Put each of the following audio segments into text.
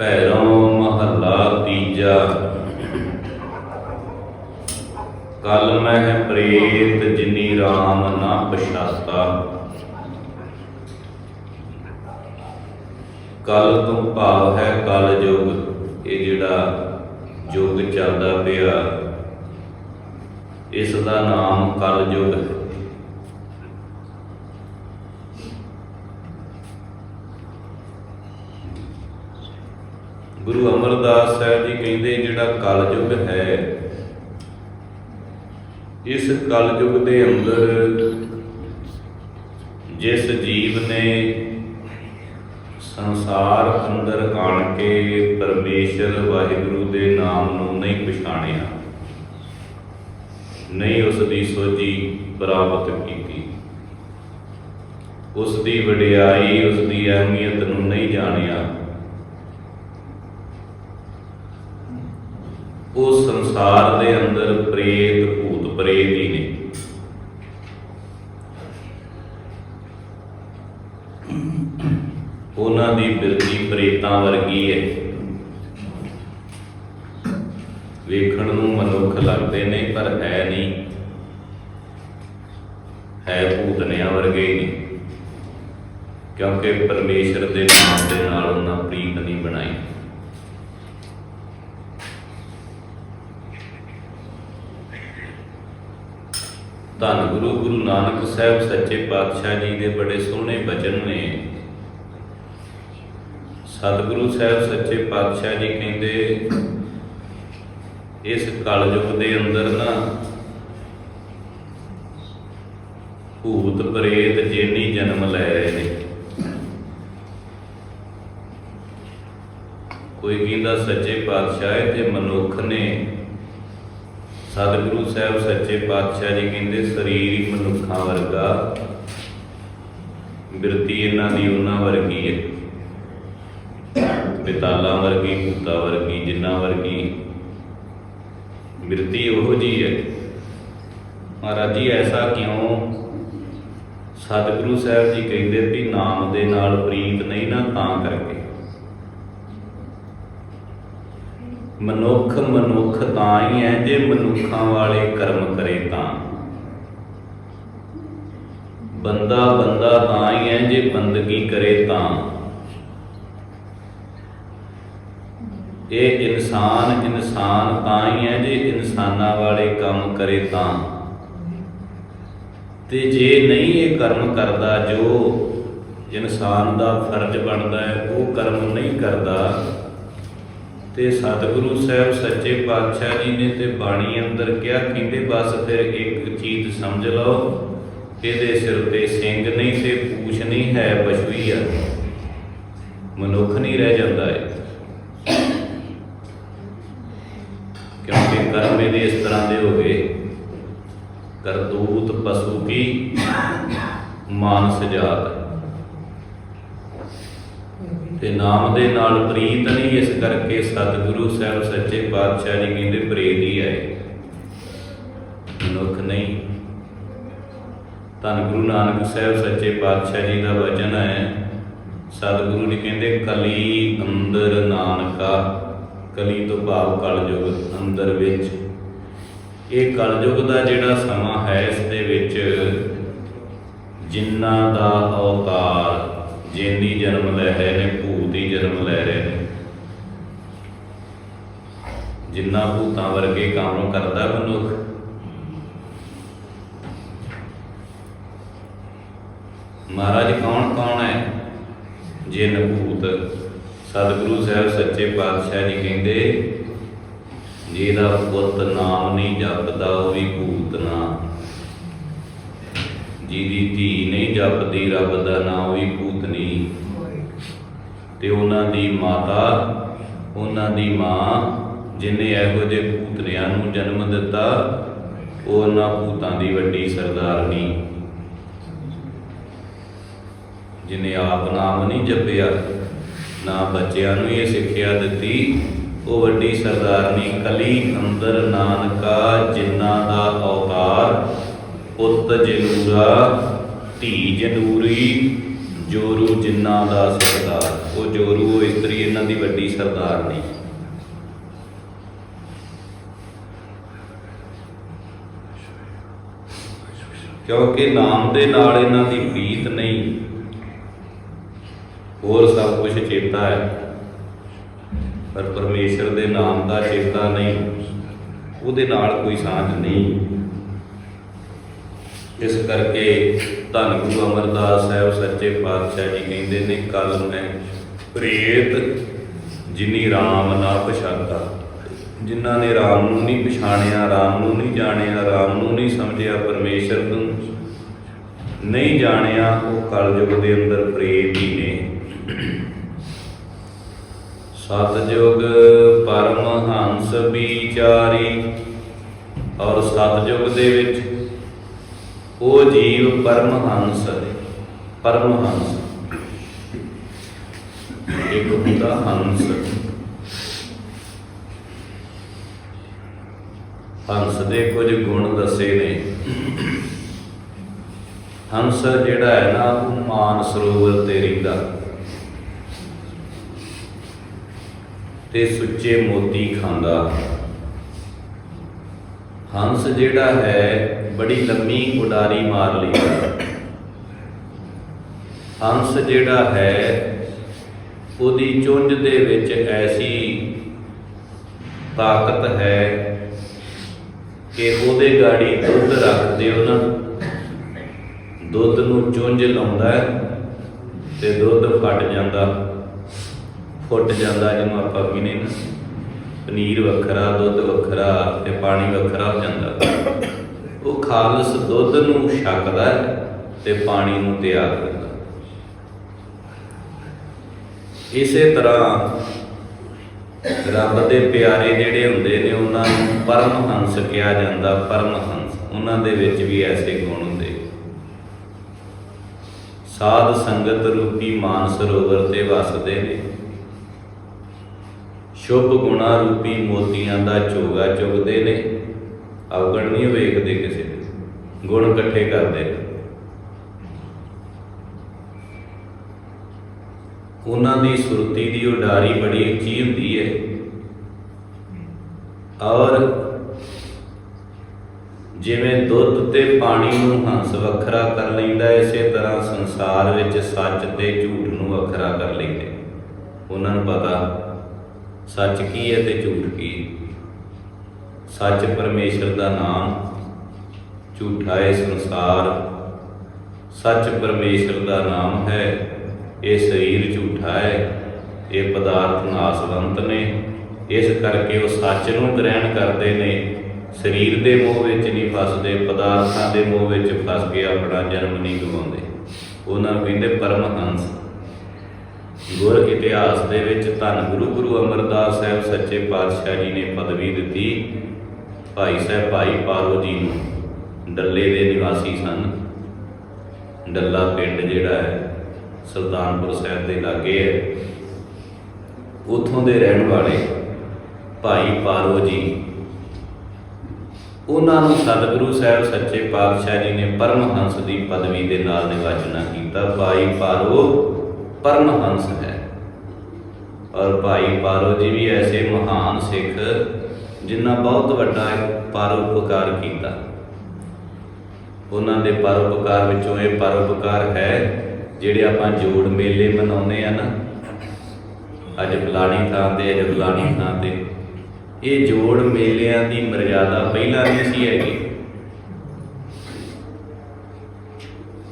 ਭੈਰੋਂ ਮਹੱਲਾ ਤੀਜਾ। ਕਲ ਮਹਿ ਪ੍ਰੇਤ ਜਿਨੀ RAM ਨਾ ਪਛਾਤਾ। ਕਲ ਤੋਂ ਭਾਵ ਹੈ ਕਲ ਯੁਗ ਇਹ ਜਿਹੜਾ ਯੁਗ ਚੱਲਦਾ ਪਿਆ, ਇਸ ਦਾ ਨਾਮ ਕਲ ਯੁਗ ਹੈ। ਗੁਰੂ ਅਮਰਦਾਸ ਸਾਹਿਬ ਜੀ ਕਹਿੰਦੇ, ਜਿਹੜਾ ਕਲਯੁਗ ਹੈ, ਇਸ ਕਲਯੁਗ ਦੇ ਅੰਦਰ ਜਿਸ ਜੀਵ ਨੇ ਸੰਸਾਰ ਅੰਦਰ ਆਣ ਕੇ ਪਰਮੇਸ਼ਰ ਵਾਹਿਗੁਰੂ ਦੇ ਨਾਮ ਨੂੰ ਨਹੀਂ ਪਛਾਣਿਆ, ਨਹੀਂ ਉਸ ਦੀ ਸੋਝੀ ਪ੍ਰਾਪਤ ਕੀਤੀ, ਉਸ ਦੀ ਵਡਿਆਈ, ਉਸ ਦੀ ਅਹਿਮੀਅਤ ਨੂੰ ਨਹੀਂ ਜਾਣਿਆ ਉਹ ਸੰਸਾਰ ਦੇ ਅੰਦਰ ਪ੍ਰੇਤ, ਭੂਤ, ਪ੍ਰੇਤ ਹੀ ਨੇ। ਉਹਨਾਂ ਦੀ ਬਿਰਤੀ ਪ੍ਰੇਤਾਂ ਵਰਗੀ ਹੈ। ਵੇਖਣ ਨੂੰ ਮਨੁੱਖ ਲੱਗਦੇ ਨੇ, ਪਰ ਹੈ ਨਹੀਂ। ਹੈ ਭੂਤਨਿਆਂ ਵਰਗੇ ਹੀ ਨੇ। ਕਿਉਂਕਿ ਪਰਮੇਸ਼ਰ ਦੇ ਨਾਮ ਦੇ ਨਾਲ ਉਹਨਾਂ ਪ੍ਰੀਤ ਨਹੀਂ ਬਣਾਈ। ਧੰਨ ਗੁਰੂ ਗੁਰੂ ਨਾਨਕ ਸਾਹਿਬ ਸੱਚੇ ਪਾਤਸ਼ਾਹ ਜੀ ਦੇ ਬੜੇ ਸੋਹਣੇ ਬਚਨ ਨੇ। ਸਤਿਗੁਰੂ ਸਾਹਿਬ ਸੱਚੇ ਪਾਤਸ਼ਾਹ ਜੀ ਕਹਿੰਦੇ, ਇਸ ਕਲਯੁਗ ਦੇ ਅੰਦਰ ਨਾ ਭੂਤ ਪ੍ਰੇਤ ਜੇਨੀ ਜਨਮ ਲੈ ਰਹੇ ਨੇ। ਕੋਈ ਕਹਿੰਦਾ ਸੱਚੇ ਪਾਤਸ਼ਾਹ ਹੈ ਤੇ ਮਨੁੱਖ ਨੇ ਸਤਿਗੁਰੂ ਸਾਹਿਬ ਸੱਚੇ ਪਾਤਸ਼ਾਹ ਜੀ ਕਹਿੰਦੇ, ਸਰੀਰ ਮਨੁੱਖਾਂ ਵਰਗਾ। ਬਿਰਤੀ ਇਹਨਾਂ ਦੀ ਉਹਨਾਂ ਵਰਗੀ ਹੈ ਬਿਤਾਲਾਂ ਵਰਗੀ ਭੂਤਾਂ ਵਰਗੀ, ਜਿੰਨਾ ਵਰਗੀ। ਬਿਰਤੀ ਉਹੋ ਜੀ ਹੈ ਮਹਾਰਾਜ ਜੀ, ਐਸਾ ਕਿਉਂ? ਸਤਿਗੁਰੂ ਸਾਹਿਬ ਜੀ ਕਹਿੰਦੇ ਵੀ ਨਾਮ ਦੇ ਨਾਲ ਪ੍ਰੀਤ ਨਹੀਂ ਨਾ ਤਾਂ ਕਰਕੇ। ਮਨੁੱਖ ਮਨੁੱਖ ਤਾਂ ਹੀ ਹੈ ਜੇ ਮਨੁੱਖਾਂ ਵਾਲੇ ਕਰਮ ਕਰੇ ਤਾਂ। ਬੰਦਾ ਬੰਦਾ ਤਾਂ ਹੀ ਹੈ ਜੇ ਬੰਦਗੀ ਕਰੇ ਤਾਂ। ਇਹ ਇਨਸਾਨ ਇਨਸਾਨ ਤਾਂ ਹੀ ਹੈ ਜੇ ਇਨਸਾਨਾਂ ਵਾਲੇ ਕੰਮ ਕਰੇ ਤਾਂ। ਤੇ ਜੇ ਨਹੀਂ ਇਹ ਕਰਮ ਕਰਦਾ, ਜੋ ਇਨਸਾਨ ਦਾ ਫਰਜ਼ ਬਣਦਾ ਹੈ, ਉਹ ਕਰਮ ਨਹੀਂ ਕਰਦਾ ਤੇ ਸਤਿਗੁਰੂ ਸਾਹਿਬ ਸੱਚੇ ਪਾਤਸ਼ਾਹ ਜੀ ਨੇ ਤੇ ਬਾਣੀ ਅੰਦਰ ਕਿਹਾ, ਕਹਿੰਦੇ ਬਸ ਫਿਰ ਇੱਕ ਚੀਜ਼ ਸਮਝ ਲਓ? ਇਹਦੇ ਸਿਰ ਤੇ ਸਿੰਘ ਨਹੀਂ ਤੇ ਪੂਛ ਨਹੀਂ ਹੈ, ਪਸ਼ੂ ਆ। ਮਨੁੱਖ ਨਹੀਂ ਰਹਿ ਜਾਂਦਾ ਹੈ ਕਿਉਂਕਿ ਕਰਮ ਇਹਦੇ ਇਸ ਤਰ੍ਹਾਂ ਦੇ ਹੋ ਗਏ। ਕਰਤੂਤ ਪਸ਼ੂ ਕੀ? ਮਾਨਸ ਜਾਤ। ਤੇ ਨਾਮ ਦੇ ਨਾਲ ਪ੍ਰੀਤ ਨਹੀਂ, ਇਸ ਕਰਕੇ ਸਤਿਗੁਰੂ ਸਾਹਿਬ ਸੱਚੇ ਪਾਤਸ਼ਾਹ ਜੀ ਕਹਿੰਦੇ ਪ੍ਰੇਤ ਹੀ ਆਏ ਮਨੁੱਖ ਨਹੀਂ। ਧੰਨ ਗੁਰੂ ਨਾਨਕ ਸਾਹਿਬ ਸੱਚੇ ਪਾਤਸ਼ਾਹ ਜੀ ਦਾ ਵਚਨ ਹੈ। ਸਤਿਗੁਰੂ ਜੀ ਕਹਿੰਦੇ, ਕਲੀ ਅੰਦਰ ਨਾਨਕਾ, ਕਲੀ ਤੋਂ ਭਾਵ ਕਲਯੁਗ ਅੰਦਰ ਵਿੱਚ। ਇਹ ਕਲਯੁਗ ਦਾ ਜਿਹੜਾ ਸਮਾਂ ਹੈ, ਇਸ ਦੇ ਵਿੱਚ ਜਿਨ੍ਹਾਂ ਦਾ ਔਕਾਰ ਜਿੰਦੀ ਜਨਮ ਲੈ ਰਹੇ ਨੇ, ਭੂਤ ਹੀ ਜਨਮ ਲੈ ਰਹੇ ਨੇ। ਜਿੰਨਾ ਭੂਤਾਂ ਵਰਗੇ ਕੰਮ ਕਰਦਾ ਮਨੁੱਖ। ਮਹਾਰਾਜ ਕੌਣ ਕੌਣ ਹੈ? ਜਿਨ ਭੂਤ। ਸਤਿਗੁਰੂ ਸਾਹਿਬ ਸੱਚੇ ਪਾਤਸ਼ਾਹ ਜੀ ਕਹਿੰਦੇ, ਜਿਹਦਾ ਪੁੱਤ ਨਾਮ ਨਹੀਂ ਜਪਦਾ, ਉਹ ਵੀ ਭੂਤ ਨਾ ਜਿਹਦੀ ਧੀ ਨਹੀਂ ਜਪਦੀ, ਰੱਬ ਦਾ ਨਾਮ ਵੀ ਭੂਤਨੀ ਤੇ ਉਹਨਾਂ ਦੀ ਮਾਤਾ, ਉਹਨਾਂ ਦੀ ਮਾਂ, ਜਿਨੇ ਇਹੋ ਜਿਹੇ ਭੂਤਨਿਆਂ ਨੂੰ ਜਨਮ ਦਿੱਤਾ, ਉਹ ਉਹਨਾਂ ਭੂਤਾਂ ਦੀ ਵੱਡੀ ਸਰਦਾਰਨੀ। ਜਿਨੇ ਆਪ ਨਾਮ ਨਹੀਂ ਜਪਿਆ, ਨਾ ਬੱਚਿਆਂ ਨੂੰ ਇਹ ਸਿੱਖਿਆ ਦਿੱਤੀ, ਉਹ ਵੱਡੀ ਸਰਦਾਰਨੀ ਕਲੀ ਅੰਦਰ ਨਾਨਕਾ ਜਿਨ੍ਹਾਂ ਦਾ ਅਵਤਾਰ ਪੁੱਤ ਜਨੂਰਾ ਧੀ ਜਨੂਰੀ ਜੋਰੂ ਜਿਨ੍ਹਾਂ ਦਾ ਸਰਦਾਰ। ਉਹ ਜੋਰੂ, ਉਹ ਇਸਤਰੀ, ਇਹਨਾਂ ਦੀ ਵੱਡੀ ਸਰਦਾਰ ਨਹੀਂ ਕਿਉਂਕਿ ਨਾਮ ਦੇ ਨਾਲ ਇਹਨਾਂ ਦੀ ਪ੍ਰੀਤ ਨਹੀਂ, ਹੋਰ ਸਭ ਕੁਝ ਚੇਤਾ ਹੈ। ਪਰ ਪਰਮੇਸ਼ਰ ਦੇ ਨਾਮ ਦਾ ਚੇਤਾ ਨਹੀਂ, ਉਹਦੇ ਨਾਲ ਕੋਈ ਸਾਂਝ ਨਹੀਂ। ਇਸ ਕਰਕੇ ਧੰਨ ਗੁਰੂ ਅਮਰਦਾਸ ਸਾਹਿਬ, ਸੱਚੇ ਪਾਤਸ਼ਾਹ ਜੀ ਕਹਿੰਦੇ ਨੇ ਕੱਲ ਮੈਂ ਪ੍ਰੇਤ ਜਿਨੀ RAM ਨਾ ਪਛਾਤਾ ਜਿਨ੍ਹਾਂ ਨੇ RAM ਨੂੰ ਨਹੀਂ ਪਛਾਣਿਆ RAM ਨੂੰ ਨਹੀਂ ਜਾਣਿਆ RAM ਨੂੰ ਨਹੀਂ ਸਮਝਿਆ, ਪਰਮੇਸ਼ਰ ਨੂੰ ਨਹੀਂ ਜਾਣਿਆ, ਉਹ ਕਲਯੁਗ ਦੇ ਅੰਦਰ ਪ੍ਰੇਤ ਹੀ ਨੇ। ਸਤਜੁਗ ਪਰਮਹੰਸ ਵਿਚਾਰੀ ਔਰ ਸਤਜੁਗ ਦੇ ਵਿੱਚ ਉਹ ਜੀਵ ਪਰਮਹੰਸ ਹੈ। ਪਰਮਹੰਸ। ਇੱਕ ਹੁੰਦਾ ਹੰਸ। ਹੰਸ ਦੇ ਕੁਝ ਗੁਣ ਦੱਸੇ ਨੇ। ਹੰਸ ਜਿਹੜਾ ਹੈ ਨਾ, ਉਹ ਮਾਨ ਸਰੋਵਰ ਤੇ ਰਹਿੰਦਾ। ਤੇ ਸੁੱਚੇ ਮੋਤੀ ਖਾਂਦਾ। ਹੰਸ ਜਿਹੜਾ ਹੈ, ਬੜੀ ਲੰਮੀ ਉਡਾਰੀ ਮਾਰ ਲਈਦਾ ਹੰਸ ਜਿਹੜਾ ਹੈ, ਉਹਦੀ ਚੁੰਝ ਦੇ ਵਿੱਚ ਐਸੀ ਤਾਕਤ ਹੈ ਕਿ ਉਹਦੇ ਗਾੜੀ ਦੁੱਧ ਰੱਖ ਦਿਓ ਨਾ। ਦੁੱਧ ਨੂੰ ਚੁੰਝ ਲਾਉਂਦਾ ਹੈ ਤੇ ਦੁੱਧ ਫਟ ਜਾਂਦਾ, ਫੁੱਟ ਜਾਂਦਾ ਜਿਹਨੂੰ ਆਪਾਂ ਕਹਿੰਦੇ ਨਾ। ਪਨੀਰ ਵੱਖਰਾ, ਦੁੱਧ ਵੱਖਰਾ ਤੇ ਪਾਣੀ ਵੱਖਰਾ ਹੋ ਜਾਂਦਾ। ਉਹ ਖਾਲਸ ਦੁੱਧ ਨੂੰ ਛਕਦਾ ਹੈ ਤੇ ਪਾਣੀ ਨੂੰ ਤਿਆਗ ਦਿੰਦਾ ਇਸੇ ਤਰ੍ਹਾਂ ਰੱਬ ਦੇ ਪਿਆਰੇ ਜਿਹੜੇ ਹੁੰਦੇ ਨੇ, ਉਹਨਾਂ ਨੂੰ ਪਰਮਹੰਸ ਕਿਹਾ ਜਾਂਦਾ, ਪਰਮਹੰਸ। ਉਹਨਾਂ ਦੇ ਵਿੱਚ ਵੀ ਐਸੇ ਗੁਣ ਹੁੰਦੇ ਸਾਧ ਸੰਗਤ ਰੂਪੀ ਮਾਨ ਸਰੋਵਰ ਤੇ ਵਸਦੇ ਨੇ। ਸ਼ੁਭ ਗੁਣਾ ਰੂਪੀ ਮੋਤੀਆਂ ਦਾ ਚੋਗਾ ਚੁਗਦੇ ਨੇ, ਅਵਗਣ ਨਹੀਂ ਵੇਖਦੇ ਕਿਸੇ ਦੇ ਗੁਣ ਇਕੱਠੇ ਕਰਦੇ ਨੇ। ਉਹਨਾਂ ਦੀ ਸੁਰਤੀ ਦੀ ਉਡਾਰੀ ਬੜੀ ਉੱਚੀ ਹੁੰਦੀ ਹੈ ਔਰ ਜਿਵੇਂ ਦੁੱਧ ਤੇ ਪਾਣੀ ਨੂੰ ਹੰਸ ਵੱਖਰਾ ਕਰ ਲੈਂਦਾ ਇਸੇ ਤਰ੍ਹਾਂ ਸੰਸਾਰ ਵਿੱਚ ਸੱਚ ਤੇ ਝੂਠ ਨੂੰ ਵੱਖਰਾ ਕਰ ਲੈਂਦੇ ਉਹਨਾਂ ਨੂੰ ਪਤਾ ਸੱਚ ਕੀ ਹੈ ਤੇ ਝੂਠ ਕੀ ਸੱਚ ਪਰਮੇਸ਼ਰ ਦਾ ਨਾਮ, ਝੂਠਾ ਹੈ ਸੰਸਾਰ, ਸੱਚ ਪਰਮੇਸ਼ਰ ਦਾ ਨਾਮ ਹੈ, ਇਹ ਸਰੀਰ ਝੂਠਾ ਹੈ, ਇਹ ਪਦਾਰਥ ਨਾਸਵੰਤ ਨੇ, ਇਸ ਕਰਕੇ ਉਹ ਸੱਚ ਨੂੰ ਗ੍ਰਹਿਣ ਕਰਦੇ ਨੇ, ਸਰੀਰ ਦੇ ਮੋਹ ਵਿੱਚ ਨਹੀਂ ਫਸਦੇ, ਪਦਾਰਥਾਂ ਦੇ ਮੋਹ ਵਿੱਚ ਫਸ ਕੇ ਆਪਣਾ ਜਨਮ ਨਹੀਂ ਗਵਾਉਂਦੇ। ਉਹਨਾਂ ਨੂੰ ਕਹਿੰਦੇ ਪਰਮਹੰਸ। ਗੁਰ ਇਤਿਹਾਸ ਦੇ ਵਿੱਚ ਧੰਨ ਗੁਰੂ ਗੁਰੂ ਅਮਰਦਾਸ ਸਾਹਿਬ ਸੱਚੇ ਪਾਤਸ਼ਾਹ ਜੀ ਨੇ ਪਦਵੀ ਦਿੱਤੀ। ਭਾਈ ਸਾਹਿਬ, ਭਾਈ ਪਾਰੋ ਜੀ ਨੂੰ। ਡੱਲੇ ਦੇ ਨਿਵਾਸੀ ਸਨ। ਡੱਲਾ ਪਿੰਡ ਜਿਹੜਾ ਹੈ, ਸੁਲਤਾਨਪੁਰ ਸਾਹਿਬ ਦੇ ਲਾਗੇ ਹੈ। ਉਥੋਂ ਦੇ ਰਹਿਣ ਵਾਲੇ ਭਾਈ ਪਾਰੋ ਜੀ, ਉਹਨਾਂ ਨੂੰ ਸਤਿਗੁਰੂ ਸਾਹਿਬ ਸੱਚੇ ਪਾਤਸ਼ਾਹ ਜੀ ਨੇ ਪਰਮਹੰਸ ਦੀ ਪਦਵੀ ਦੇ ਨਾਲ ਨਿਵਾਚਨਾ ਕੀਤਾ। ਭਾਈ ਪਾਰੋ ਪਰਮਹੰਸ ਹੈ। ਔਰ ਭਾਈ ਪਾਰੋ ਜੀ ਵੀ ਐਸੇ ਮਹਾਨ ਸਿੱਖ, ਜਿਨ੍ਹਾਂ ਬਹੁਤ ਵੱਡਾ ਪਰਉਪਕਾਰ ਕੀਤਾ। ਉਹਨਾਂ ਦੇ ਪਰਉਪਕਾਰ ਵਿੱਚੋਂ ਇਹ ਪਰਉਪਕਾਰ ਹੈ, ਜਿਹੜੇ ਆਪਾਂ ਜੋੜ ਮੇਲੇ ਮਨਾਉਂਦੇ ਆ ਨਾ, ਅੱਜ ਫਲਾਣੀ ਥਾਂ ਤੇ, ਅੱਜ ਫਲਾਣੀ ਥਾਂ ਤੇ। ਇਹ ਜੋੜ ਮੇਲਿਆਂ ਦੀ ਮਰਜ਼ਾਦਾ ਪਹਿਲਾਂ ਨਹੀਂ ਸੀ ਹੈਗੀ।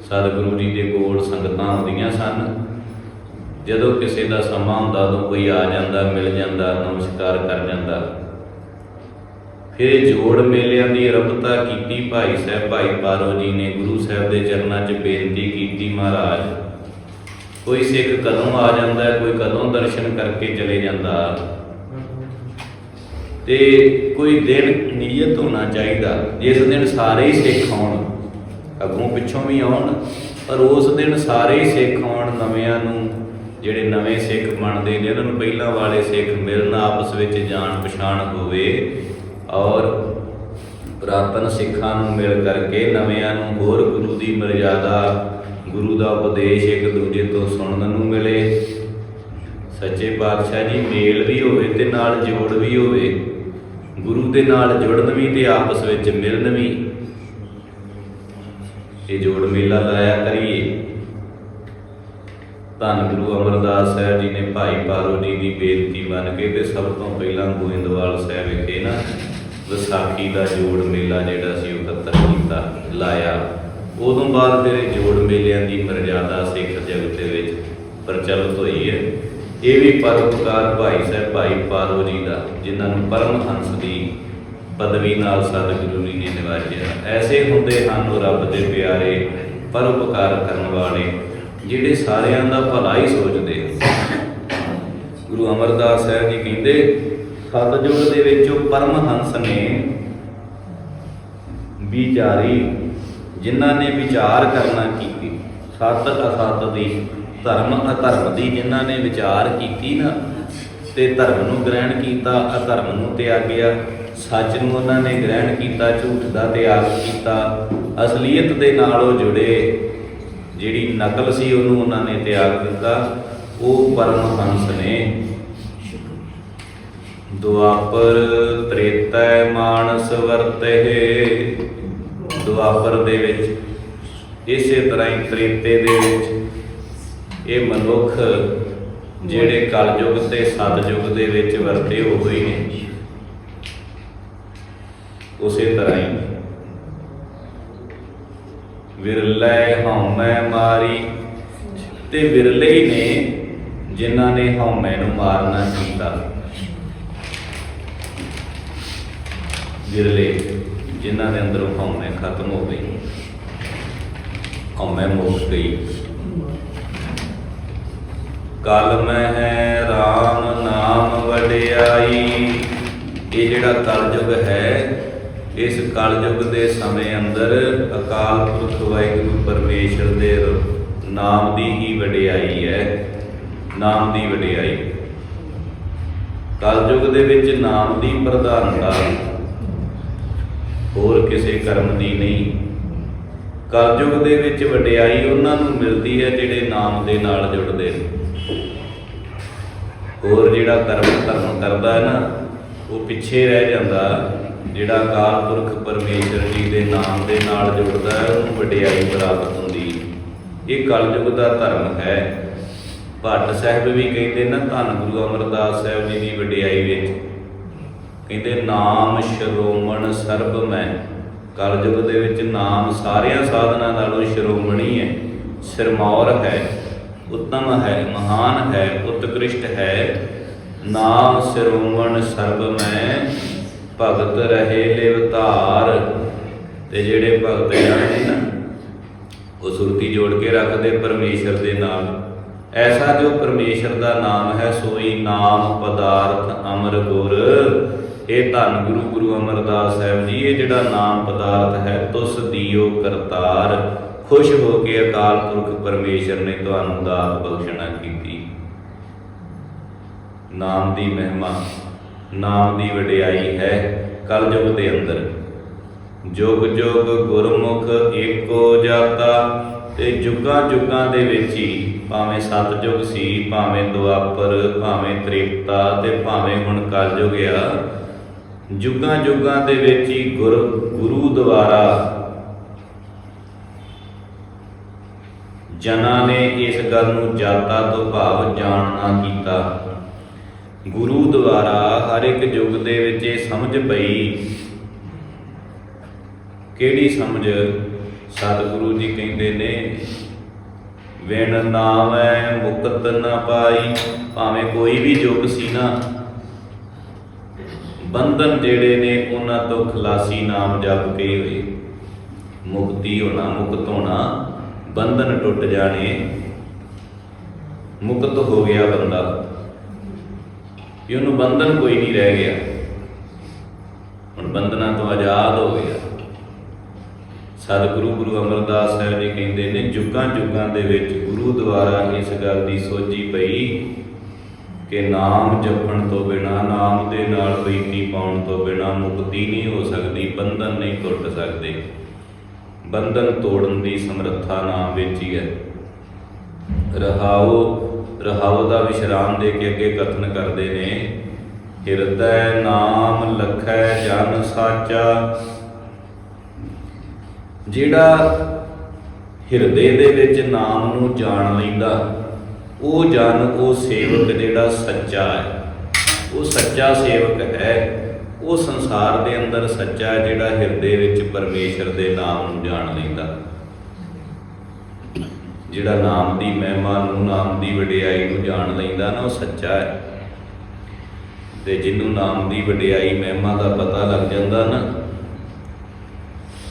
ਸਤਿਗੁਰੂ ਜੀ ਦੇ ਕੋਲ ਸੰਗਤਾਂ ਆਉਂਦੀਆਂ ਸਨ। ਜਦੋਂ ਕਿਸੇ ਦਾ ਸਮਾਂ ਹੁੰਦਾ ਉਦੋਂ ਕੋਈ ਆ ਜਾਂਦਾ, ਮਿਲ ਜਾਂਦਾ, ਨਮਸਕਾਰ ਕਰ ਜਾਂਦਾ। ਫਿਰ ਜੋੜ ਮੇਲਿਆਂ ਦੀ ਆਰੰਭਤਾ ਕੀਤੀ, ਭਾਈ ਸਾਹਿਬ, ਭਾਈ ਪਾਰੋ ਜੀ ਨੇ ਗੁਰੂ ਸਾਹਿਬ ਦੇ ਚਰਨਾਂ 'ਚ ਬੇਨਤੀ ਕੀਤੀ ਮਹਾਰਾਜ। ਕੋਈ ਸਿੱਖ ਕਦੋਂ ਆ ਜਾਂਦਾ, ਕੋਈ ਕਦੋਂ ਦਰਸ਼ਨ ਕਰਕੇ ਚਲੇ ਜਾਂਦਾ। ਤੇ ਕੋਈ ਦਿਨ ਨੀਅਤ ਹੋਣਾ ਚਾਹੀਦਾ, ਜਿਸ ਦਿਨ ਸਾਰੇ ਹੀ ਸਿੱਖ ਆਉਣ, ਅੱਗੋਂ ਪਿੱਛੋਂ ਵੀ ਆਉਣ, ਪਰ ਉਸ ਦਿਨ ਸਾਰੇ ਹੀ ਸਿੱਖ ਆਉਣ ਨਵਿਆਂ ਨੂੰ ਜਿਹੜੇ ਨਵੇਂ ਸਿੱਖ ਬਣਦੇ ਨੇ, ਉਹਨਾਂ ਨੂੰ ਪਹਿਲਾਂ ਵਾਲੇ ਸਿੱਖ ਮਿਲਣ, ਆਪਸ ਵਿੱਚ ਜਾਣ ਪਛਾਣ ਹੋਵੇ ਔਰ ਪ੍ਰਾਤਨ ਸਿੱਖਾਂ ਨੂੰ ਮਿਲ ਕਰਕੇ ਨਵਿਆਂ ਨੂੰ ਹੋਰ ਗੁਰੂ ਦੀ ਮਰਜ਼ਾਦਾ ਗੁਰੂ ਦਾ ਉਪਦੇਸ਼ ਇੱਕ ਦੂਜੇ ਤੋਂ ਸੁਣਨ ਨੂੰ ਮਿਲੇ। ਸੱਚੇ ਪਾਤਸ਼ਾਹ ਜੀ, ਮੇਲ ਵੀ ਹੋਵੇ ਤੇ ਨਾਲ ਜੋੜ ਵੀ ਹੋਵੇ, ਗੁਰੂ ਦੇ ਨਾਲ ਜੁੜਨ ਵੀ ਤੇ ਆਪਸ ਵਿੱਚ ਮਿਲਣ ਵੀ। ਇਹ ਜੋੜ ਮੇਲਾ ਲਾਇਆ ਕਰੀਏ। ਧੰਨ ਗੁਰੂ ਅਮਰਦਾਸ ਸਾਹਿਬ ਜੀ ਨੇ ਭਾਈ ਪਾਰੋ ਜੀ ਦੀ ਬੇਨਤੀ ਮੰਨ ਕੇ ਤੇ ਸਭ ਤੋਂ ਪਹਿਲਾਂ ਗੋਇੰਦਵਾਲ ਸਾਹਿਬ ਵਿਖੇ ਨਾ ਵਿਸਾਖੀ ਦਾ ਜੋੜ ਮੇਲਾ ਜਿਹੜਾ ਸੀ ਉਹ ਇਕੱਤਰ ਕੀਤਾ, ਲਾਇਆ। ਉਦੋਂ ਬਾਅਦ ਫਿਰ ਜੋੜ ਮੇਲਿਆਂ ਦੀ ਮਰਜ਼ਾਦਾ ਸਿੱਖ ਜਗਤ ਦੇ ਵਿੱਚ ਪ੍ਰਚਲਿਤ ਹੋਈ ਹੈ। ਇਹ ਵੀ ਪਰਉਪਕਾਰ ਭਾਈ ਸਾਹਿਬ, ਭਾਈ ਪਾਰੋ ਜੀ ਦਾ, ਜਿਨ੍ਹਾਂ ਨੂੰ ਪਰਮ ਹੰਸ ਦੀ ਪਦਵੀ ਨਾਲ ਸਤਿਗੁਰੂ ਜੀ ਨੇ ਨਿਵਾਜਿਆ। ਐਸੇ ਹੁੰਦੇ ਹਨ ਉਹ ਰੱਬ ਦੇ ਪਿਆਰੇ ਪਰਉਪਕਾਰ ਕਰਨ ਵਾਲੇ। ਜਿਹੜੇ ਸਾਰਿਆਂ ਦਾ ਭਲਾ ਹੀ ਸੋਚਦੇ ਗੁਰੂ ਅਮਰਦਾਸ ਸਾਹਿਬ ਜੀ ਕਹਿੰਦੇ ਸਤਿਯੁਗ ਦੇ ਵਿੱਚ ਪਰਮ ਹੰਸ ਨੇ ਵਿਚਾਰੀ, ਜਿਨ੍ਹਾਂ ਨੇ ਵਿਚਾਰ ਕਰਨਾ ਕੀਤੀ। ਸਤ ਅਸਤ ਦੀ, ਧਰਮ ਅਧਰਮ ਦੀ ਜਿਨ੍ਹਾਂ ਨੇ ਵਿਚਾਰ ਕੀਤੀ ਨਾ, ਤੇ ਧਰਮ ਨੂੰ ਗ੍ਰਹਿਣ ਕੀਤਾ, ਅਧਰਮ ਨੂੰ ਤਿਆਗਿਆ ਸੱਚ ਨੂੰ ਉਹਨਾਂ ਨੇ ਗ੍ਰਹਿਣ ਕੀਤਾ, ਝੂਠ ਦਾ ਤਿਆਗ ਕੀਤਾ। ਅਸਲੀਅਤ ਦੇ ਨਾਲ ਉਹ ਜੁੜੇ। ਜਿਹੜੀ ਨਕਲ ਸੀ ਉਹਨੂੰ ਉਹਨਾਂ ਨੇ ਤਿਆਗ ਦਿੱਤਾ ਉਹ ਪਰਮ ਹੰਸ ਨੇ। ਦੁਆਪਰ ਤ੍ਰੇਤੈ ਮਾਨਸ ਵਰਤੇ ਦੁਆਪਰ ਦੇ ਵਿੱਚ, ਇਸੇ ਤਰ੍ਹਾਂ ਹੀ ਤ੍ਰੇਤੇ ਦੇ ਵਿੱਚ, ਇਹ ਮਨੁੱਖ ਜਿਹੜੇ ਕਲਯੁਗ ਤੇ ਸਤਯੁਗ ਦੇ ਵਿੱਚ ਵਰਤੇ ਹੋ ਹੋਏ ਨੇ, ਉਸੇ ਤਰ੍ਹਾਂ ਹੀ ਵਿਰਲੇ ਹਉਮੈ ਮਾਰੀ। ਤੇ ਵਿਰਲੇ ਹੀ ਨੇ ਜਿਨ੍ਹਾਂ ਨੇ ਹਉਮੈ ਨੂੰ ਮਾਰਨਾ ਕੀਤਾ। ਵਿਰਲੇ, ਜਿਨ੍ਹਾਂ ਦੇ ਅੰਦਰੋਂ ਹਉਮੈ ਖਤਮ ਹੋ ਗਈ। ਹਉਮੈ ਮੁੱਕ ਗਈ। ਕਲ ਮੈਂ ਹੈ RAM ਨਾਮ ਵਡਿਆਈ। ਇਹ ਜਿਹੜਾ ਕਲਯੁਗ ਹੈ ਇਸ ਕਲਯੁਗ ਦੇ ਸਮੇਂ ਅੰਦਰ ਅਕਾਲ ਪੁਰਖ ਵਾਹਿਗੁਰੂ ਪਰਮੇਸ਼ਰ ਦੇ ਰ- ਨਾਮ ਦੀ ਹੀ ਵਡਿਆਈ ਹੈ। ਨਾਮ ਦੀ ਵਡਿਆਈ। ਕਲਯੁਗ ਦੇ ਵਿੱਚ ਨਾਮ ਦੀ ਪ੍ਰਧਾਨਤਾ। ਹੋਰ ਕਿਸੇ ਕਰਮ ਦੀ ਨਹੀਂ। ਕਲਯੁਗ ਦੇ ਵਿੱਚ ਵਡਿਆਈ ਉਹਨਾਂ ਨੂੰ ਮਿਲਦੀ ਹੈ ਜਿਹੜੇ ਨਾਮ ਦੇ ਨਾਲ ਜੁੜਦੇ ਨੇ। ਹੋਰ ਜਿਹੜਾ ਕਰਮ ਧਰਮ ਕਰਦਾ ਹੈ ਨਾ, ਉਹ ਪਿੱਛੇ ਰਹਿ ਜਾਂਦਾ। ਜਿਹੜਾ ਅਕਾਲ ਪੁਰਖ ਪਰਮੇਸ਼ਰ ਜੀ ਦੇ ਨਾਮ ਦੇ ਨਾਲ ਜੁੜਦਾ ਹੈ, ਉਹਨੂੰ ਵਡਿਆਈ ਪ੍ਰਾਪਤ ਹੁੰਦੀ ਇਹ ਕਲਯੁਗ ਦਾ ਧਰਮ ਹੈ। ਭੱਟ ਸਾਹਿਬ ਵੀ ਕਹਿੰਦੇ ਨਾ, ਧੰਨ ਗੁਰੂ ਅਮਰਦਾਸ ਸਾਹਿਬ ਜੀ ਦੀ ਵਡਿਆਈ ਵਿੱਚ। ਕਹਿੰਦੇ, ਨਾਮ ਸ਼ਰੋਮਣ ਸਰਬ ਮੈਂ। ਕਲਯੁਗ ਦੇ ਵਿੱਚ ਨਾਮ ਸਾਰਿਆਂ ਸਾਧਨਾਂ ਨਾਲੋਂ ਸ਼ਰੋਮਣੀ ਹੈ। ਸਿਰਮੌਰ ਹੈ, ਉੱਤਮ ਹੈ, ਮਹਾਨ ਹੈ, ਉਤਕ੍ਰਿਸ਼ਟ ਹੈ। ਨਾਮ ਸਰੋਮਣ ਸਰਬ ਮੈਂ। ਭਗਤ ਰਹੇ ਲਿਵ ਧਾਰ। ਤੇ ਜਿਹੜੇ ਭਗਤ ਜਾਣੇ ਨਾ ਉਹ ਸੁਰਤੀ ਜੋੜ ਕੇ ਰੱਖਦੇ ਪਰਮੇਸ਼ਰ ਦੇ ਨਾਲ। ਐਸਾ ਜੋ ਪਰਮੇਸ਼ਰ ਦਾ ਨਾਮ ਹੈ, ਸੋਈ ਨਾਮ ਪਦਾਰਥ ਅਮਰ ਗੁਰ। ਇਹ ਧੰਨ ਗੁਰੂ ਗੁਰੂ ਅਮਰਦਾਸ ਸਾਹਿਬ ਜੀ, ਇਹ ਜਿਹੜਾ ਨਾਮ ਪਦਾਰਥ ਹੈ, ਤੁਸ ਦੀਓ ਕਰਤਾਰ। ਖੁਸ਼ ਹੋ ਕੇ ਅਕਾਲ ਪੁਰਖ ਪਰਮੇਸ਼ਰ ਨੇ ਤੁਹਾਨੂੰ ਦਾਤ ਬਖਸ਼ਣਾ ਕੀਤੀ। ਨਾਮ ਦੀ ਮਹਿਮਾ। ਨਾਮ ਦੀ ਵਡਿਆਈ ਹੈ ਕਲਯੁਗ ਦੇ ਅੰਦਰ। ਜੁਗ ਜੁਗ ਗੁਰਮੁਖ ਏਕੋ ਜਾਤਾ ਤੇ ਜੁਗਾਂ ਜੁਗਾਂ ਦੇ ਵਿੱਚ ਹੀ ਭਾਵੇਂ ਸਤਜੁਗ ਸੀ, ਭਾਵੇਂ ਦੁਆਪਰ, ਭਾਵੇਂ ਤ੍ਰੇਤਾ ਤੇ ਭਾਵੇਂ ਹੁਣ ਕਲਯੁਗ ਆ, ਜੁਗਾਂ ਜੁਗਾਂ ਦੇ ਵਿੱਚ ਹੀ ਗੁਰ, ਗੁਰੂ ਦੁਆਰਾ ਜਨਾਂ ਨੇ ਇਸ ਗੱਲ ਨੂੰ ਜਾਤਾ ਤੋਂ ਭਾਵ ਜਾਣਨਾ ਕੀਤਾ। ਗੁਰੂ ਦੁਆਰਾ ਹਰ ਇੱਕ ਯੁੱਗ ਦੇ ਵਿੱਚ ਇਹ ਸਮਝ ਪਈ। ਕਿਹੜੀ ਸਮਝ? ਸਤਿਗੁਰੂ ਜੀ ਕਹਿੰਦੇ ਨੇ, ਵਿਣ ਨਾਮੈ ਮੁਕਤ ਨਾ ਪਾਈ, ਭਾਵੇਂ ਕੋਈ ਵੀ ਯੁੱਗ ਸੀ ਨਾ। ਬੰਧਨ ਜਿਹੜੇ ਨੇ, ਉਹਨਾਂ ਤੋਂ ਖਲਾਸੀ ਨਾਮ ਜਪ ਕੇ ਹੋਏ। ਮੁਕਤੀ ਹੋਣਾ, ਮੁਕਤ ਹੋਣਾ, ਬੰਧਨ ਟੁੱਟ ਜਾਣੇ। ਮੁਕਤ ਹੋ ਗਿਆ ਬੰਦਾ। ਵੀ ਉਹਨੂੰ ਬੰਧਨ ਕੋਈ ਨਹੀਂ ਰਹਿ ਗਿਆ। ਹੁਣ ਬੰਧਨਾਂ ਤੋਂ ਆਜ਼ਾਦ ਹੋ ਗਿਆ। ਸਤਿਗੁਰੂ ਗੁਰੂ ਅਮਰਦਾਸ ਸਾਹਿਬ ਜੀ ਕਹਿੰਦੇ ਨੇ, ਜੁਗਾਂ ਜੁਗਾਂ ਦੇ ਵਿੱਚ ਗੁਰੂ ਦੁਆਰਾ ਇਸ ਗੱਲ ਦੀ ਸੋਝੀ ਪਈ ਕਿ ਨਾਮ ਜਪਣ ਤੋਂ ਬਿਨਾ, ਨਾਮ ਦੇ ਨਾਲ ਪ੍ਰੀਤੀ ਪਾਉਣ ਤੋਂ ਬਿਨਾ ਮੁਕਤੀ ਨਹੀਂ ਹੋ ਸਕਦੀ, ਬੰਧਨ ਨਹੀਂ ਟੁੱਟ ਸਕਦੇ। ਬੰਧਨ ਤੋੜਨ ਦੀ ਸਮਰੱਥਾ ਨਾਮ ਵਿੱਚ ਹੀ ਹੈ। ਰਹਾਓ ਰਹਾਉ ਦਾ ਵਿਸ਼ਰਾਮ ਦੇ ਕੇ ਅੱਗੇ ਕਥਨ ਕਰਦੇ ਨੇ, ਹਿਰਦੈ ਨਾਮ ਲਖੈ ਜਨ ਸਾਚਾ। ਜਿਹੜਾ ਹਿਰਦੇ ਦੇ ਵਿੱਚ ਨਾਮ ਨੂੰ ਜਾਣ ਲੈਂਦਾ, ਉਹ ਜਨ, ਉਹ ਸੇਵਕ ਜਿਹੜਾ ਸੱਚਾ ਹੈ। ਉਹ ਸੱਚਾ ਸੇਵਕ ਹੈ, ਉਹ ਸੰਸਾਰ ਦੇ ਅੰਦਰ ਸੱਚਾ ਜਿਹੜਾ ਹਿਰਦੇ ਵਿੱਚ ਪਰਮੇਸ਼ਰ ਦੇ ਨਾਮ ਨੂੰ ਜਾਣ ਲੈਂਦਾ। ਜਿਹੜਾ ਨਾਮ ਦੀ ਮਹਿਮਾ ਨੂੰ ਨਾਮ ਦੀ ਵਡਿਆਈ ਨੂੰ ਜਾਣ ਲੈਂਦਾ ਨਾ, ਉਹ ਸੱਚਾ ਹੈ। ਤੇ ਜਿਹਨੂੰ ਨਾਮ ਦੀ ਵਡਿਆਈ, ਮਹਿਮਾ ਦਾ ਪਤਾ ਲੱਗ ਜਾਂਦਾ ਨਾ,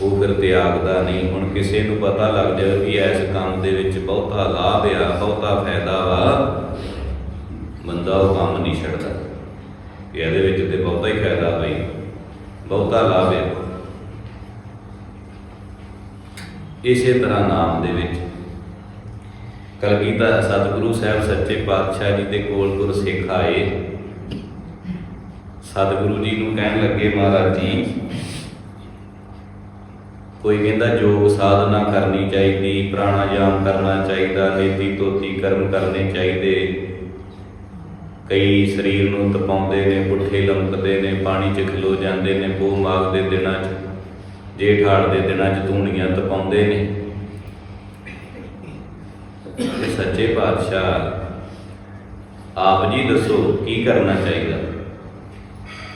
ਉਹ ਫਿਰ ਤਿਆਗਦਾ ਨਹੀਂ। ਹੁਣ ਕਿਸੇ ਨੂੰ ਪਤਾ ਲੱਗ ਜਾਵੇ ਕਿ ਇਸ ਕੰਮ ਦੇ ਵਿੱਚ ਬਹੁਤਾ ਲਾਭ ਆ, ਬਹੁਤਾ ਫਾਇਦਾ ਵਾ, ਬੰਦਾ ਉਹ ਕੰਮ ਨਹੀਂ ਛੱਡਦਾ। ਕਿ ਇਹਦੇ ਵਿੱਚ ਤੇ ਬਹੁਤਾ ਹੀ ਫਾਇਦਾ ਬਈ, ਬਹੁਤਾ ਲਾਭ ਹੈ ਇਸੇ ਤਰ੍ਹਾਂ ਨਾਮ ਦੇ ਵਿੱਚ ਕਲਗੀਧਰ ਸਤਿਗੁਰੂ ਸਾਹਿਬ ਸੱਚੇ ਪਾਤਸ਼ਾਹ ਜੀ ਦੇ ਕੋਲ ਗੁਰਸਿੱਖ ਆਏ। ਸਤਿਗੁਰੂ ਜੀ ਨੂੰ ਕਹਿਣ ਲੱਗੇ, ਮਹਾਰਾਜ ਜੀ, ਕੋਈ ਕਹਿੰਦਾ ਯੋਗ ਸਾਧਨਾ ਕਰਨੀ ਚਾਹੀਦੀ, ਪ੍ਰਾਣਾਯਾਮ ਕਰਨਾ ਚਾਹੀਦਾ, ਨੇਤੀ ਤੋਤੀ ਕਰਮ ਕਰਨੇ ਚਾਹੀਦੇ। ਕਈ ਸਰੀਰ ਨੂੰ ਤਪਾਉਂਦੇ ਨੇ, ਪੁੱਠੇ ਲੰਕਦੇ ਨੇ, ਪਾਣੀ 'ਚ ਖਲੋ ਜਾਂਦੇ ਨੇ ਪੋ ਮਾਗ ਦੇ ਦਿਨਾਂ 'ਚ ਜੇਠਾੜ ਦੇ ਦਿਨਾਂ 'ਚ ਧੂਣੀਆਂ ਤਪਾਉਂਦੇ ਨੇ ਇਹ ਸੱਚੇ ਪਾਤਸ਼ਾਹ, ਆਪ ਜੀ ਦੱਸੋ ਕੀ ਕਰਨਾ ਚਾਹੀਦਾ?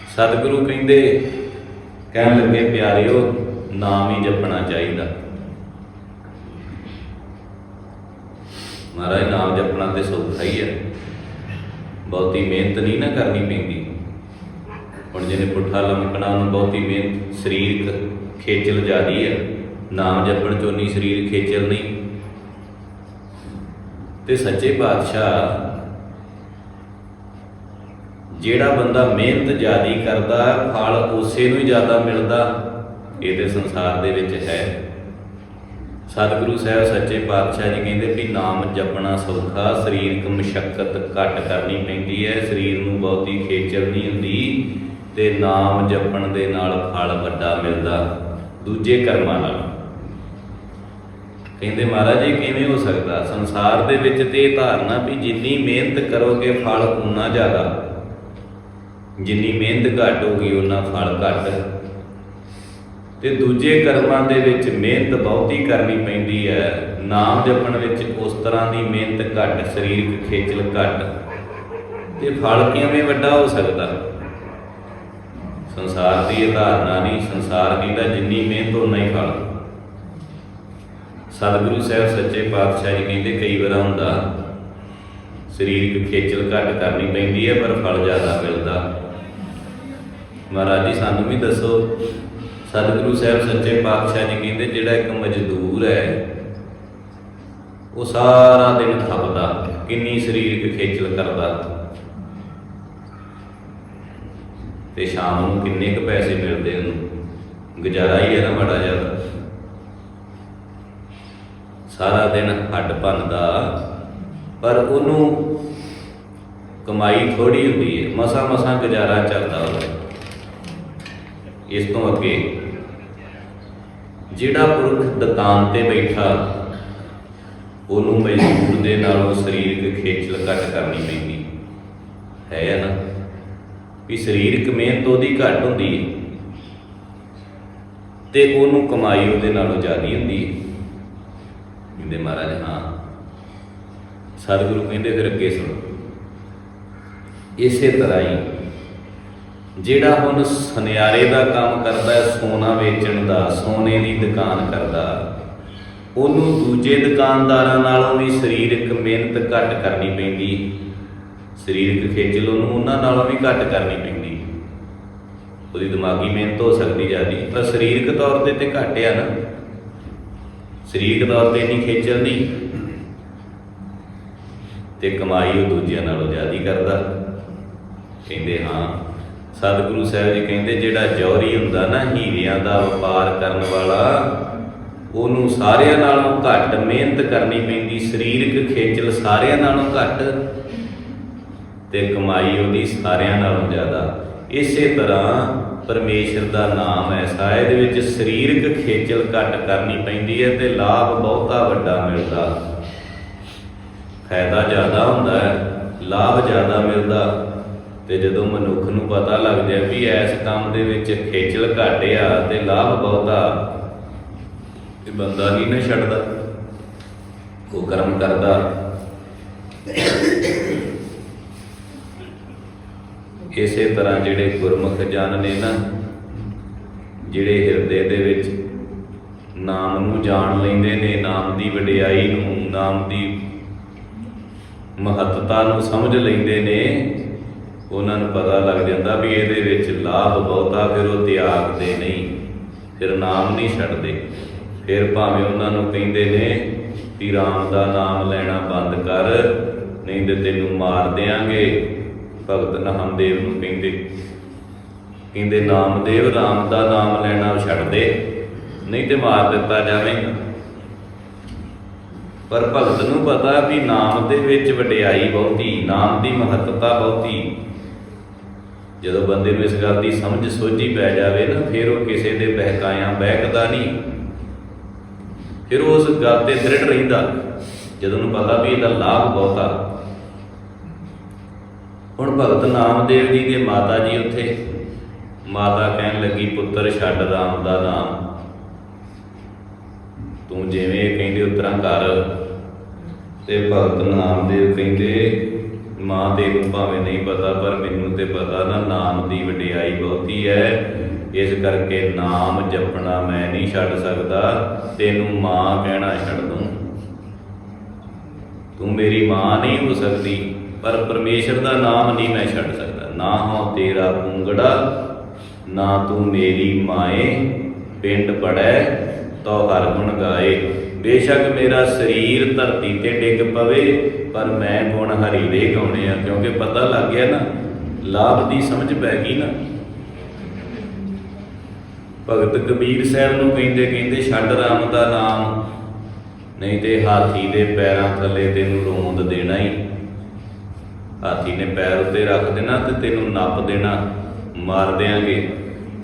ਸਤਿਗੁਰੂ ਕਹਿੰਦੇ, ਕਹਿਣ ਲੱਗੇ, ਪਿਆਰਿਓ, ਨਾਮ ਹੀ ਜਪਣਾ ਚਾਹੀਦਾ। ਮਹਾਰਾਜ, ਨਾਮ ਜਪਣਾ ਤੇ ਸੌਖਾ ਹੀ ਹੈ। ਬਹੁਤੀ ਮਿਹਨਤ ਨਹੀਂ ਨਾ ਕਰਨੀ ਪੈਂਦੀ। ਹੁਣ ਜਿਹਨੇ ਪੁੱਠਾ ਲਮਕਣਾ, ਉਹਨੂੰ ਬਹੁਤੀ ਮਿਹਨਤ, ਸਰੀਰਕ ਖੇਚਲ ਜ਼ਿਆਦੀ ਹੈ। ਨਾਮ ਜਪਣ ਚੋਂ ਨਹੀਂ ਸਰੀਰ ਖੇਚਲ ਨਹੀਂ। ਤੇ ਸੱਚੇ ਪਾਤਸ਼ਾਹ ਜਿਹੜਾ ਬੰਦਾ ਮਿਹਨਤ ਜ਼ਿਆਦੀ ਕਰਦਾ, ਫਲ ਉਸੇ ਨੂੰ ਹੀ ਜ਼ਿਆਦਾ ਮਿਲਦਾ, ਇਹ ਤੇ ਸੰਸਾਰ ਦੇ ਵਿੱਚ ਹੈ। ਸਤਿਗੁਰੂ ਸਾਹਿਬ ਸੱਚੇ ਪਾਤਸ਼ਾਹ ਜੀ ਕਹਿੰਦੇ ਵੀ ਨਾਮ ਜਪਣਾ ਸੌਖਾ, ਸਰੀਰਕ ਮਸ਼ਕਤ ਘੱਟ ਕਰਨੀ ਪੈਂਦੀ ਹੈ, ਸਰੀਰ ਨੂੰ ਬਹੁਤੀ ਖੇਚਲ ਨਹੀਂ ਹੁੰਦੀ ਤੇ ਨਾਮ ਜਪਣ ਦੇ ਨਾਲ ਫਲ ਵੱਡਾ ਮਿਲਦਾ, ਦੂਜੇ ਕਰਮਾਂ ਨਾਲ। ਕਹਿੰਦੇ ਮਹਾਰਾਜ, ਇਹ ਕਿਵੇਂ ਹੋ ਸਕਦਾ? ਸੰਸਾਰ ਦੇ ਵਿੱਚ ਤੇ ਇਹ ਧਾਰਨਾ ਵੀ ਜਿੰਨੀ ਮਿਹਨਤ ਕਰੋਗੇ, ਫਲ ਉਨਾ ਜ਼ਿਆਦਾ। ਜਿੰਨੀ ਮਿਹਨਤ ਘੱਟ ਹੋਗੀ ਉਨਾ ਫਲ ਘੱਟ। ਤੇ ਦੂਜੇ ਕਰਮਾਂ ਦੇ ਵਿੱਚ ਮਿਹਨਤ ਬਹੁਤੀ ਕਰਨੀ ਪੈਂਦੀ ਹੈ। ਨਾਮ ਜਪਣ ਵਿੱਚ ਉਸ ਤਰ੍ਹਾਂ ਦੀ ਮਿਹਨਤ ਘੱਟ, ਸਰੀਰਕ ਖੇਚਲ ਘੱਟ। ਤੇ ਫਲ ਕਿਵੇਂ ਵੱਡਾ ਹੋ ਸਕਦਾ? ਸੰਸਾਰ ਦੀ ਧਾਰਨਾ ਨਹੀਂ, ਸੰਸਾਰ ਦੀ ਤਾਂ ਜਿੰਨੀ ਮਿਹਨਤ ਉਨਾ ਹੀ ਫਲ। ਸਤਿਗੁਰੂ ਸਾਹਿਬ ਸੱਚੇ ਪਾਤਸ਼ਾਹ ਜੀ ਕਹਿੰਦੇ, ਕਈ ਵਾਰ ਹੁੰਦਾ ਸਰੀਰਕ ਖੇਚਲ ਘੱਟ ਕਰਨੀ ਪੈਂਦੀ ਹੈ, ਪਰ ਫਲ ਜ਼ਿਆਦਾ ਮਿਲਦਾ। ਮਹਾਰਾਜ ਜੀ, ਸਾਨੂੰ ਵੀ ਦੱਸੋ, ਸਤਿਗੁਰੂ ਸਾਹਿਬ ਸੱਚੇ ਪਾਤਸ਼ਾਹ ਜੀ ਕਹਿੰਦੇ, ਜਿਹੜਾ ਇੱਕ ਮਜ਼ਦੂਰ ਹੈ, ਉਹ ਸਾਰਾ ਦਿਨ ਥੱਕਦਾ ਕਿੰਨੀ ਸਰੀਰਕ ਖੇਚਲ ਕਰਦਾ। ਤੇ ਸ਼ਾਮ ਨੂੰ ਕਿੰਨੇ ਕੁ ਪੈਸੇ ਮਿਲਦੇ ਉਹਨੂੰ? ਗੁਜ਼ਾਰਾ ਹੀ ਹੈ ਨਾ ਬੜਾ ਜ਼ਿਆਦਾ ਸਾਰਾ ਦਿਨ ਹੱਡ ਭੰਨਦਾ ਪਰ ਉਹਨੂੰ ਕਮਾਈ ਥੋੜੀ ਹੁੰਦੀ ਹੈ, ਮਸਾ ਮਸਾ ਗੁਜ਼ਾਰਾ ਚੱਲਦਾ ਉਹਦਾ। ਇਸ ਤੋਂ ਅੱਗੇ ਜਿਹੜਾ ਪੁਰਖ ਦੁਕਾਨ ਤੇ ਬੈਠਾ, ਉਹਨੂੰ ਮਜ਼ਦੂਰ ਦੇ ਨਾਲੋਂ ਸਰੀਰਕ ਖੇਚਲ ਘੱਟ ਕਰਨੀ ਪੈਂਦੀ। ਹੈ ਨਾ? ਵੀ ਸਰੀਰਕ ਮਿਹਨਤ ਉਹਦੀ ਘੱਟ ਹੁੰਦੀ ਹੈ ਤੇ ਉਹਨੂੰ ਕਮਾਈ ਉਹਦੇ ਨਾਲੋਂ ਜ਼ਿਆਦਾ ਹੁੰਦੀ ਹੈ। ਕਹਿੰਦੇ ਮਹਾਰਾਜ, ਹਾਂ। ਸਤਿਗੁਰੂ ਕਹਿੰਦੇ ਫਿਰ ਅੱਗੇ ਸੁਣੋ। ਇਸੇ ਤਰ੍ਹਾਂ ਹੀ ਜਿਹੜਾ ਹੁਣ ਸੁਨਿਆਰੇ ਦਾ ਕੰਮ ਕਰਦਾ ਹੈ, ਸੋਨਾ ਵੇਚਣ ਦਾ, ਸੋਨੇ ਦੀ ਦੁਕਾਨ ਕਰਦਾ, ਉਹਨੂੰ ਦੂਜੇ ਦੁਕਾਨਦਾਰਾਂ ਨਾਲੋਂ ਵੀ ਸਰੀਰਕ ਮਿਹਨਤ ਘੱਟ ਕਰਨੀ ਪੈਂਦੀ, ਸਰੀਰਕ ਖੇਚਲ ਉਹਨੂੰ ਉਹਨਾਂ ਨਾਲੋਂ ਵੀ ਘੱਟ ਕਰਨੀ ਪੈਂਦੀ। ਉਹਦੀ ਦਿਮਾਗੀ ਮਿਹਨਤ ਹੋ ਸਕਦੀ ਜਿਆਦੀ ਪਰ ਸਰੀਰਕ ਤੌਰ ਤੇ ਤੇ ਘੱਟ ਆ ਨਾ। ਸਰੀਰਕ ਤੌਰ ਤੇ ਨਹੀਂ ਖੇਚਲ ਨਹੀਂ। ਤੇ ਕਮਾਈ ਉਹ ਦੂਜਿਆਂ ਨਾਲੋਂ ਜ਼ਿਆਦਾ ਕਰਦਾ। ਕਹਿੰਦੇ ਹਾਂ, ਸਤਿਗੁਰੂ ਸਾਹਿਬ ਜੀ ਕਹਿੰਦੇ, ਜਿਹੜਾ ਜੌਹਰੀ ਹੁੰਦਾ ਨਾ, ਹੀਰਿਆਂ ਦਾ ਵਪਾਰ ਕਰਨ ਵਾਲਾ, ਉਹਨੂੰ ਸਾਰਿਆਂ ਨਾਲੋਂ ਘੱਟ ਮਿਹਨਤ ਕਰਨੀ ਪੈਂਦੀ, ਸਰੀਰਕ ਖੇਚਲ ਸਾਰਿਆਂ ਨਾਲੋਂ ਘੱਟ ਤੇ ਕਮਾਈ ਉਹਦੀ ਸਾਰਿਆਂ ਨਾਲੋਂ ਜ਼ਿਆਦਾ। ਇਸੇ ਤਰ੍ਹਾਂ ਪਰਮੇਸ਼ਰ ਦਾ ਨਾਮ ਐਸਾ ਹੈ ਇਹਦੇ ਵਿੱਚ ਸਰੀਰਕ ਖੇਚਲ ਘੱਟ ਕਰਨੀ ਪੈਂਦੀ ਹੈ ਤੇ ਲਾਭ ਬਹੁਤਾ ਵੱਡਾ ਮਿਲਦਾ। ਫਾਇਦਾ ਜ਼ਿਆਦਾ ਹੁੰਦਾ ਹੈ, ਲਾਭ ਜ਼ਿਆਦਾ ਮਿਲਦਾ ਤੇ ਜਦੋਂ ਮਨੁੱਖ ਨੂੰ ਪਤਾ ਲੱਗ ਜਾਏ ਵੀ ਇਸ ਕੰਮ ਦੇ ਵਿੱਚ ਖੇਚਲ ਘੱਟ ਆ ਤੇ ਲਾਭ ਬਹੁਤਾ, ਇਹ ਬੰਦਾ ਨਹੀਂ ਨਾ ਛੱਡਦਾ। ਉਹ ਕਰਮ ਕਰਦਾ। ਇਸੇ ਤਰ੍ਹਾਂ ਜਿਹੜੇ ਗੁਰਮੁਖ ਜਨ ਨੇ ਨਾ, ਜਿਹੜੇ ਹਿਰਦੇ ਦੇ ਵਿੱਚ ਨਾਮ ਨੂੰ ਜਾਣ ਲੈਂਦੇ ਨੇ, ਨਾਮ ਦੀ ਵਡਿਆਈ ਨੂੰ, ਨਾਮ ਦੀ ਮਹੱਤਤਾ ਨੂੰ ਸਮਝ ਲੈਂਦੇ ਨੇ, ਉਹਨਾਂ ਨੂੰ ਪਤਾ ਲੱਗ ਜਾਂਦਾ ਵੀ ਇਹਦੇ ਵਿੱਚ ਲਾਭ ਬਹੁਤਾ, ਫਿਰ ਉਹ ਤਿਆਗਦੇ ਨਹੀਂ, ਫਿਰ ਨਾਮ ਨਹੀਂ ਛੱਡਦੇ। ਫਿਰ ਭਾਵੇਂ ਉਹਨਾਂ ਨੂੰ ਕਹਿੰਦੇ ਨੇ ਵੀ ਰਾਮ ਦਾ ਨਾਮ ਲੈਣਾ ਬੰਦ ਕਰ, ਨਹੀਂ ਤੇ ਤੈਨੂੰ ਮਾਰ ਦਿਆਂਗੇ। ਭਗਤ ਨਾਮਦੇਵ ਨੂੰ ਕਹਿੰਦੇ। ਕਹਿੰਦੇ ਨਾਮਦੇਵ ਰਾਮ ਦਾ ਨਾਮ ਲੈਣਾ ਛੱਡ ਦੇ, ਨਹੀਂ ਤੇ ਮਾਰ ਦਿੱਤਾ ਜਾਵੇਗਾ ਪਰ ਭਗਤ ਨੂੰ ਪਤਾ ਵੀ ਨਾਮ ਦੇ ਵਿੱਚ ਵਡਿਆਈ ਬਹੁਤੀ, ਨਾਮ ਦੀ ਮਹੱਤਤਾ ਬਹੁਤੀ। ਜਦੋਂ ਬੰਦੇ ਨੂੰ ਇਸ ਗੱਲ ਦੀ ਸਮਝ ਸੋਝੀ ਪੈ ਜਾਵੇ ਨਾ, ਫਿਰ ਉਹ ਕਿਸੇ ਦੇ ਬਹਿਕਾਇਆਂ ਬਹਿਕਦਾ ਨਹੀਂ। ਫਿਰ ਉਸ ਗੱਲ ਤੇ ਦ੍ਰਿੜ ਰਹਿੰਦਾ। ਜਦੋਂ ਨੂੰ ਪਤਾ ਵੀ ਇਹਦਾ ਲਾਭ ਬਹੁਤਾ ਹੁਣ ਭਗਤ ਨਾਮਦੇਵ ਜੀ ਦੇ ਮਾਤਾ ਜੀ ਉੱਥੇ। ਮਾਤਾ ਕਹਿਣ ਲੱਗੀ, ਪੁੱਤਰ, ਛੱਡ ਰਾਮ ਦਾ ਨਾਮ। ਤੂੰ ਜਿਵੇਂ ਕਹਿੰਦੇ ਉਤਰਾਂ ਕਰ ਤੇ ਭਗਤ ਨਾਮਦੇਵ ਕਹਿੰਦੇ, ਮਾਂ ਦੇ ਨੂੰ ਭਾਵੇਂ ਨਹੀਂ ਪਤਾ, ਪਰ ਮੈਨੂੰ ਤੇ ਪਤਾ ਨਾ ਨਾਮ ਦੀ ਵਡਿਆਈ ਬਹੁਤੀ ਹੈ। ਇਸ ਕਰਕੇ ਨਾਮ ਜਪਣਾ ਮੈਂ ਨਹੀਂ ਛੱਡ ਸਕਦਾ। ਤੈਨੂੰ ਮਾਂ ਕਹਿਣਾ ਛੱਡ ਦੂੰ। ਤੂੰ ਮੇਰੀ ਮਾਂ ਨਹੀਂ ਹੋ ਸਕਦੀ। ਪਰ ਪਰਮੇਸ਼ਰ ਦਾ ਨਾਮ ਨਹੀਂ ਮੈਂ ਛੱਡ ਸਕਦਾ। ਨਾ ਹਾਂ ਤੇਰਾ ਪੁੰਗੜਾ, ਨਾ ਤੂੰ ਮੇਰੀ ਮਾਏ। ਪਿੰਡ ਪੜੈ ਤੋ ਹਰ ਗੁਣ ਗਾਏ। ਬੇਸ਼ੱਕ ਮੇਰਾ ਸਰੀਰ ਧਰਤੀ ਤੇ ਡਿੱਗ ਪਵੇ, ਪਰ ਮੈਂ ਗੁਣ ਹਰੀ ਦੇ ਗਾਉਣੇ ਆ। ਕਿਉਂਕਿ ਪਤਾ ਲੱਗ ਗਿਆ ਨਾ, ਲਾਭ ਦੀ ਸਮਝ ਪੈ ਗਈ ਨਾ। ਭਗਤ ਕਬੀਰ ਸਾਹਿਬ ਨੂੰ ਕਹਿੰਦੇ ਕਹਿੰਦੇ, ਛੱਡ ਰਾਮ ਦਾ ਨਾਮ, ਨਹੀਂ ਤੇ ਹਾਥੀ ਦੇ ਪੈਰਾਂ ਥੱਲੇ ਤੈਨੂੰ ਰੋਂਦ ਦੇਣਾ ਹੀ ਹਾਥੀ ਨੇ ਪੈਰ ਉੱਤੇ ਰੱਖ ਦੇਣਾ ਤੇ ਤੈਨੂੰ ਨੱਪ ਦੇਣਾ। ਮਾਰ ਦੇਾਂਗੇ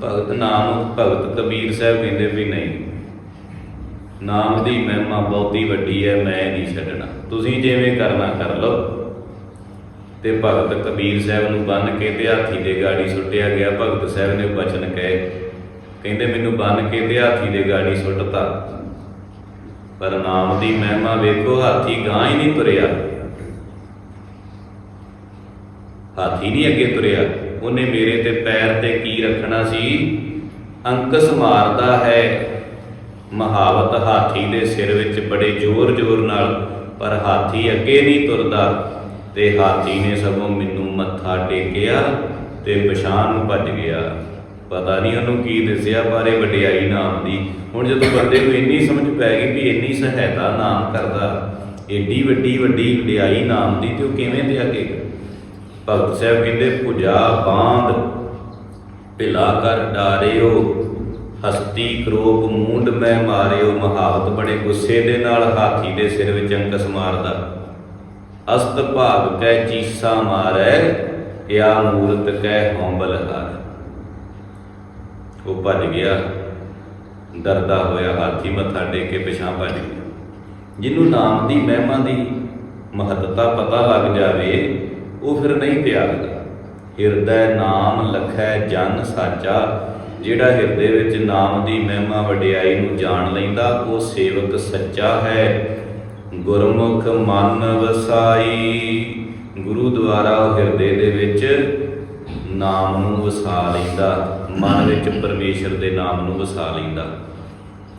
ਭਗਤ ਨਾਮ ਭਗਤ ਕਬੀਰ ਸਾਹਿਬ ਕਹਿੰਦੇ ਵੀ ਨਹੀਂ। ਨਾਮ ਦੀ ਮਹਿਮਾ ਬਹੁਤੀ ਵੱਡੀ ਹੈ, ਮੈਂ ਨਹੀਂ ਛੱਡਣਾ। ਤੁਸੀਂ ਜਿਵੇਂ ਕਰਨਾ ਕਰ ਲਓ। ਤੇ ਭਗਤ ਕਬੀਰ ਸਾਹਿਬ ਨੂੰ ਬੰਨ ਕੇ ਤੇ ਹਾਥੀ ਦੇ ਗਾੜੀ ਸੁੱਟਿਆ ਗਿਆ। ਭਗਤ ਸਾਹਿਬ ਨੇ ਬਚਨ ਕਹੇ। ਕਹਿੰਦੇ, ਮੈਨੂੰ ਬੰਨ ਕੇ ਤੇ ਹਾਥੀ ਦੇ ਗਾੜੀ ਸੁੱਟਤਾ। ਪਰ ਨਾਮ ਦੀ ਮਹਿਮਾ ਵੇਖੋ, ਹਾਥੀ ਗਾਂ ਹੀ ਨਹੀਂ ਤੁਰਿਆ। ਹਾਥੀ ਨਹੀਂ ਅੱਗੇ ਤੁਰਿਆ। ਉਹਨੇ ਮੇਰੇ ਤੇ ਪੈਰ ਤੇ ਕੀ ਰੱਖਣਾ ਸੀ? ਅੰਕਸ ਮਾਰਦਾ ਹੈ। ਮਹਾਵਤ ਹਾਥੀ ਦੇ ਸਿਰ ਵਿੱਚ ਬੜੇ ਜ਼ੋਰ-ਜ਼ੋਰ ਨਾਲ, ਪਰ ਹਾਥੀ ਅੱਗੇ ਨਹੀਂ ਤੁਰਦਾ। ਤੇ ਹਾਥੀ ਨੇ ਸਗੋਂ ਮੈਨੂੰ ਮੱਥਾ ਟੇਕਿਆ ਤੇ ਪਛਾਣ ਨੂੰ ਭੱਜ ਗਿਆ। ਪਤਾ ਨਹੀਂ ਉਹਨੂੰ ਕੀ ਦੱਸਿਆ ਬਾਰੇ ਵਡਿਆਈ ਨਾਮ ਦੀ। ਹੁਣ ਜਦੋਂ ਬੰਦੇ ਨੂੰ ਇੰਨੀ ਸਮਝ ਪੈ ਗਈ ਵੀ ਇੰਨੀ ਸਹਾਇਤਾ ਨਾਮ ਕਰਦਾ, ਏਡੀ ਵੱਡੀ ਵੱਡੀ ਵਡਿਆਈ ਨਾਮ ਦੀ, ਤੇ ਉਹ ਕਿਵੇਂ ਤਿਆਗੇਗਾ ਭਗਤ ਸਾਹਿਬ ਕਹਿੰਦੇ, ਭੁਜਾ, ਬਾਂਧ ਭਿਲਾ ਕਰ, ਡਾਰਿਓ, ਹਸਤੀ ਕਰੋਪ, ਮੂੰਡ ਮੈਂ ਮਾਰਿਓ, ਮਹਾਵਤ ਬੜੇ ਗੁੱਸੇ ਦੇ ਨਾਲ, ਹਾਥੀ ਦੇ ਸਿਰ ਵਿੱਚ ਅੰਕਸ ਮਾਰਦਾ। ਅਸਤ ਭਾਗ ਕੈ ਚੀਸਾ ਮਾਰੈ ਇਆ ਮੂਰਤ ਕੈ ਹੌਂਬਲ ਹਾਰ। ਉਹ ਭੱਜ ਗਿਆ। ਡਰਦਾ ਹੋਇਆ ਹਾਥੀ ਮੱਥਾ ਟੇਕ ਕੇ ਪਿਛਾਂ ਭੱਜ ਗਿਆ। ਜਿਹਨੂੰ ਨਾਮ ਦੀ ਮਹਿਮਾ ਦੀ ਮਹੱਤਤਾ ਪਤਾ ਲੱਗ ਜਾਵੇ ਉਹ ਫਿਰ ਨਹੀਂ ਤਿਆਗਦਾ ਹਿਰਦੈ ਨਾਮ ਲਖੈ ਜਨ ਸਾਚਾ, ਜਿਹੜਾ ਹਿਰਦੇ ਵਿੱਚ ਨਾਮ ਦੀ ਮਹਿਮਾ ਵਡਿਆਈ ਨੂੰ ਜਾਣ ਲੈਂਦਾ, ਉਹ ਸੇਵਕ ਸੱਚਾ ਹੈ। ਗੁਰਮੁਖ ਮਨ ਵਸਾਈ, ਗੁਰੂ ਦੁਆਰਾ ਉਹ ਹਿਰਦੇ ਦੇ ਵਿੱਚ ਨਾਮ ਨੂੰ ਵਸਾ ਲੈਂਦਾ, ਮਨ ਵਿੱਚ ਪਰਮੇਸ਼ਰ ਦੇ ਨਾਮ ਨੂੰ ਵਸਾ ਲੈਂਦਾ।